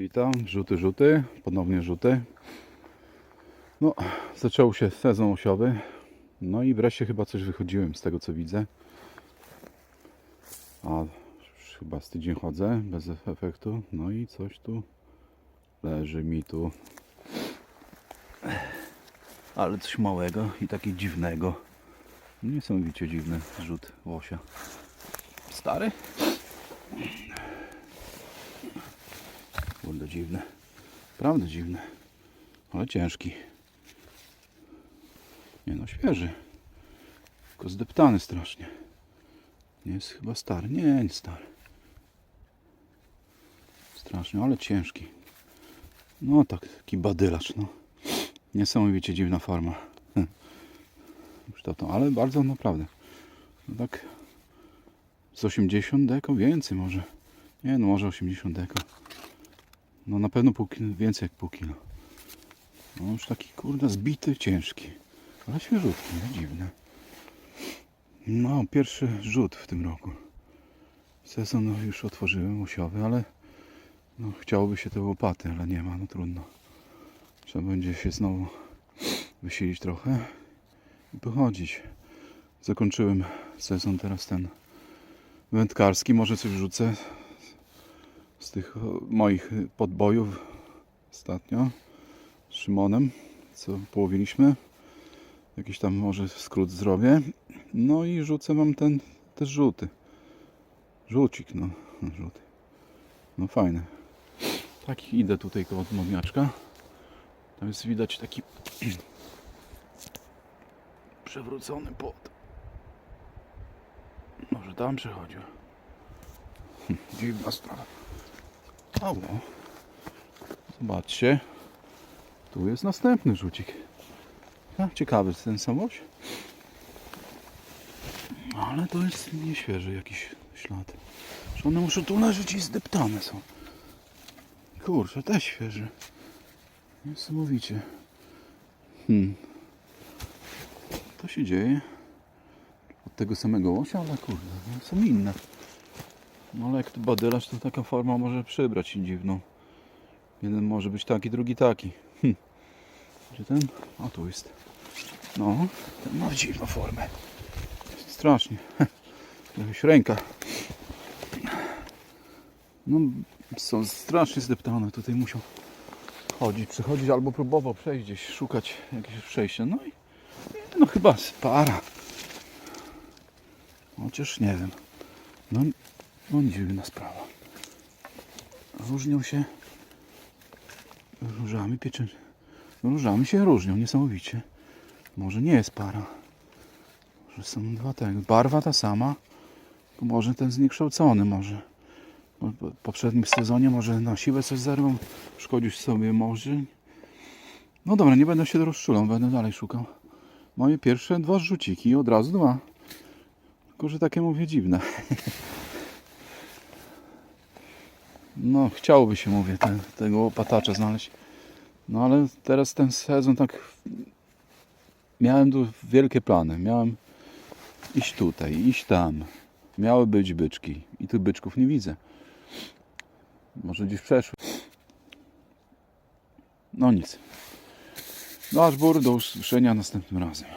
Witam, rzuty, rzuty, ponownie rzuty. No, zaczął się sezon osiowy. No i wreszcie chyba coś wychodziłem z tego co widzę. A już chyba z tydzień chodzę bez efektu. No i coś tu leży mi tu. Ale coś małego i taki dziwnego. Niesamowicie dziwny rzut łosia. Stary? Kurde dziwne. Prawda dziwne. Ale ciężki. Nie no, świeży. Tylko zdeptany strasznie. Nie jest chyba stary. Nie, nie stary. Strasznie, ale ciężki. No tak, taki badylacz, no. Niesamowicie dziwna forma. Kształtą, ale bardzo naprawdę. No tak z 80 deko więcej może. Nie no, może 80 deko. No na pewno pół więcej jak pół kilo. No już taki kurde zbity, ciężki. Ale świeżutki, nie? dziwne. No, pierwszy rzut w tym roku. Sezon już otworzyłem osiowy, ale no, chciałoby się te łopaty, ale nie ma, no trudno. Trzeba będzie się znowu wysilić trochę i pochodzić. Zakończyłem sezon teraz ten wędkarski. Może coś wrzucę z tych o, moich podbojów ostatnio z Szymonem, co połowiliśmy. Jakiś tam może skrót zrobię. No i rzucę wam ten, te rzuty. Rzucik, no. rzuty. No fajne. Tak idę tutaj koło modniaczka. Tam jest widać taki przewrócony płot. Może tam przechodził. Dziwna sprawa. No. Zobaczcie. Tu jest następny rzucik. A, ciekawy ten samoś. Ale to jest nieświeży jakiś ślad. Że one muszą tu leżeć i zdeptane są. Kurczę, też świeży. Niesamowicie. Hmm. To się dzieje. Od tego samego łosia, ale kurde, no, są inne. No ale jak to to taka forma może przybrać się dziwną. Jeden może być taki, drugi taki. Hm. Gdzie ten? A tu jest. No, ten ma dziwną formę. Strasznie. Jakaś ręka. No, są strasznie zdeptane. Tutaj musiał chodzić, przechodzić albo próbował przejść gdzieś, szukać jakiegoś przejścia. No i no chyba para. Chociaż nie wiem. No, no dziwna sprawa. Różnią się różami pieczeń. Różami się różnią niesamowicie. Może nie jest para. Może są dwa tego. Barwa ta sama. Może ten zniekształcony może. W poprzednim sezonie może na siłę coś zerwał. Szkodzić sobie może. No dobra, nie będę się rozczulał. Będę dalej szukał. Moje pierwsze dwa rzuciki od razu dwa. Tylko, że takie mówię dziwne. No, chciałoby się, mówię, te, tego łopatacza znaleźć. No ale teraz ten sezon tak... Miałem tu wielkie plany. Miałem iść tutaj, iść tam. Miały być byczki. I tych byczków nie widzę. Może gdzieś przeszły. No nic. No aż bur, do usłyszenia następnym razem.